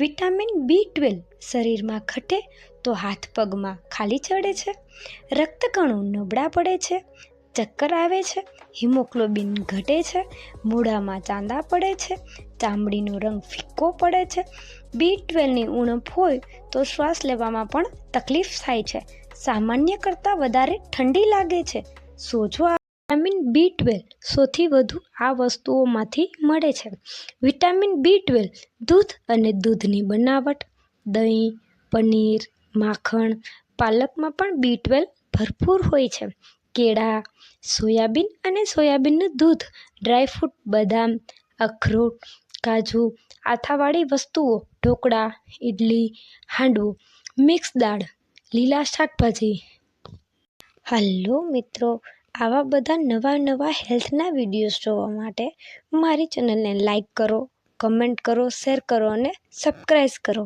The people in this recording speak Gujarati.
વિટામિન બી ટ્વેલ્વ શરીરમાં ઘટે તો હાથ પગમાં ખાલી ચડે છે, રક્તકણો નબળા પડે છે, ચક્કર આવે છે, હિમોગ્લોબિન ઘટે છે મોઢામાં ચાંદા પડે છે, ચામડીનો રંગ ફિક્કો પડે છે. બી ટ્વેલ્વની ઉણપ હોય તો શ્વાસ લેવામાં પણ તકલીફ થાય છે. સામાન્ય કરતાં વધારે ઠંડી લાગે છે. સોજો વિટામિન બી ટ્વેલ્વ સૌથી વધુ આ વસ્તુઓમાંથી મળે છે. વિટામિન બી ટ્વેલ્વ દૂધ અને દૂધની બનાવટ, દહીં, પનીર, માખણ, પાલકમાં પણ બી ટ્વેલ્વ ભરપૂર હોય છે. કેળા, સોયાબીન અને સોયાબીનનું દૂધ, ડ્રાયફ્રૂટ, બદામ, અખરોટ, કાજુ, આથાવાળી વસ્તુઓ, ઢોકળા ઇડલી હાંડવો, મિક્સ દાળ, લીલા શાકભાજી. હલો મિત્રો આવા બધા નવા નવા હેલ્થના વિડીયોઝ જોવા માટે મારી ચેનલને લાઈક કરો, કમેન્ટ કરો, શેર કરો અને સબસ્ક્રાઈબ કરો.